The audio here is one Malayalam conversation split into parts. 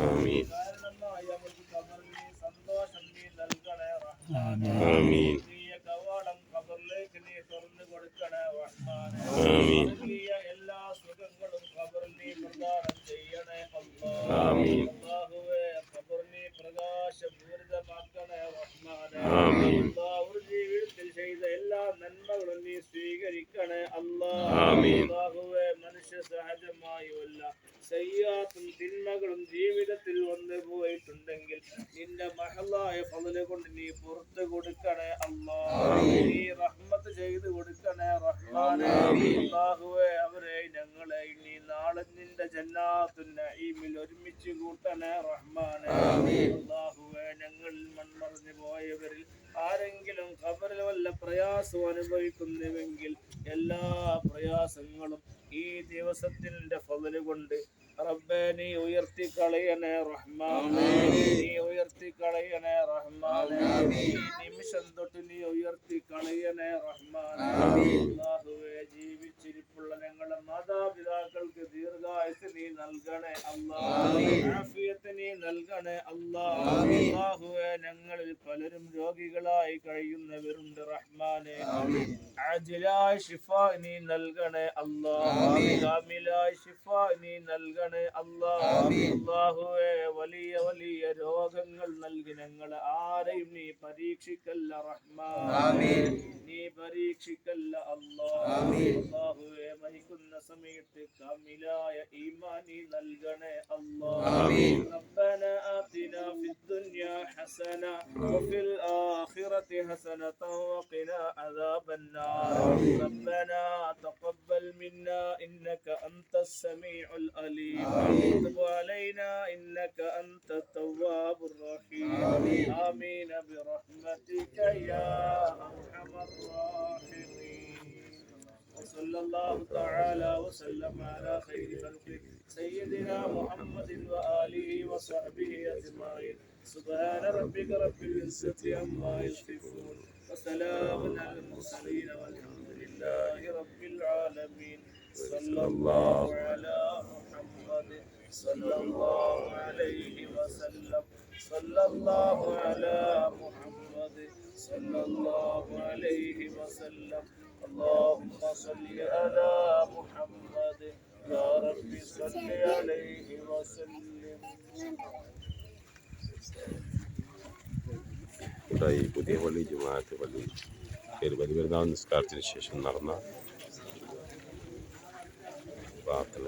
ആമീൻ കാരണമായി അവർക്ക് ഖബറിന് സന്തോഷം നീ നൽകണേ റഹ്മാനെ. ആമീൻ ആത്മീയ കവാടം ഖബറിലേക്ക് നീ തുറന്നു കൊടുക്കണേ റഹ്മാനെ. ആമീൻ Amen. മനുഷ്യ സഹജമായുമല്ല സയ്യാത്തും തിന്മകളും ജീവിതത്തിൽ വന്നു പോയിട്ടുണ്ടെങ്കിൽ നിന്റെ മഹലായ ഫضൽ കൊണ്ട് നീ പുറത്തു കൊടുക്കണേ അല്ലാ. നീ റഹ്മത്ത് ചെയ്ത് കൊടുക്കണേ റഹ്മാനെ. അവരെ ഞങ്ങളെ ഇനി നാളെ നിന്റെ ജന്നാത്തുൻ നഈമിൽ ഒരുമിച്ച് കൂട്ടണേ റഹ്മാനെ. ഞങ്ങൾ മൺമറഞ്ഞു പോയവരിൽ ആരെങ്കിലും ഖബറിൽ വല്ല പ്രയാസം അനുഭവിക്കുന്നുവെങ്കിൽ എല്ലാ പ്രയാസങ്ങളും ഈ ദിവസത്തിന്റെ ഫضൽ കൊണ്ട് റബ്ബേ നീ ഉയർത്തി കളയണേ റഹ്മാനെ നീ ഉയർത്തി കളയണേ റഹ്മാനെ. ഈ നിമിഷം തൊട്ട് നീ ഉയർത്തി കളയണേ റഹ്മാനെ അല്ലാഹുവേ ജീവിച്ചിരിപ്പുള്ള ഞങ്ങളുടെ മാതാപിതാക്കൾക്ക് ദീർഘായുസ് നീ നൽകണേ അല്ലാഹുവേ നീ നൽകണേ അല്ലാഹുവേ ഞങ്ങളിൽ പലരും രോഗികളായി കഴിയുന്നവരുണ്ട് റഹ്മാനെ. ആജിലായ ഷിഫ നീ നൽകണേ അല്ലാഹ് കാമിലായ ഷിഫ നീ നൽകണേ അല്ലാഹ് അല്ലാഹുവേ വലിയ വലിയ രോഗങ്ങൾ നൽകി ഞങ്ങളെ ആരെയും നീ പരീക്ഷിക്കല്ല റഹ്മാൻ നീ പരീക്ഷിക്കല്ല അല്ലാഹ് അല്ലാഹുവേ മരിക്കുന്ന സമയത്ത് കാമിലായ ഈമാൻ നീ നൽകണേ അല്ലാഹ് ربنا آتنا في الدنيا حسنة وفي الآخرة حسنة وقنا عذاب النار. ربنا تقبل منا إنك أنت السميع العليم. وتب علينا إنك أنت التواب الرحيم. وصلى الله تعالى وسلم على خير خلقه سيدنا محمد وآله وصحبه أجمعين. سبحان ربك رب العزة عما يصفون وسلام على المرسلين والحمد لله رب العالمين. صلى الله على محمد صلى الله عليه وسلم. صلى الله على محمد صلى الله عليه وسلم. اللهم صل على محمد يا رب صل عليه وسلم ഇവിടെ ഈ പുതിയ പള്ളി ജുമാഅത്ത് പള്ളി പേര് ബലിപെരുന്നാൾ നിസ്കാരത്തിന് ശേഷം നടന്ന പ്രാർത്ഥന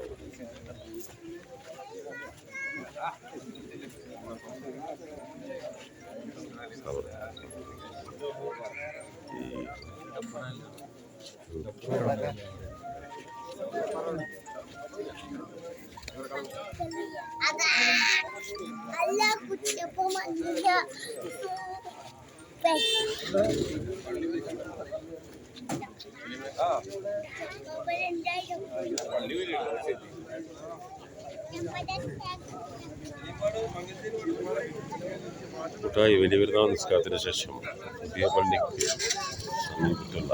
അവിടെ ഈ കൂട്ടായി വലിയ പെരുന്നാൾ നിസ്കാരത്തിന് ശേഷം പുതിയ പള്ളിക്ക് സമീപത്തുള്ള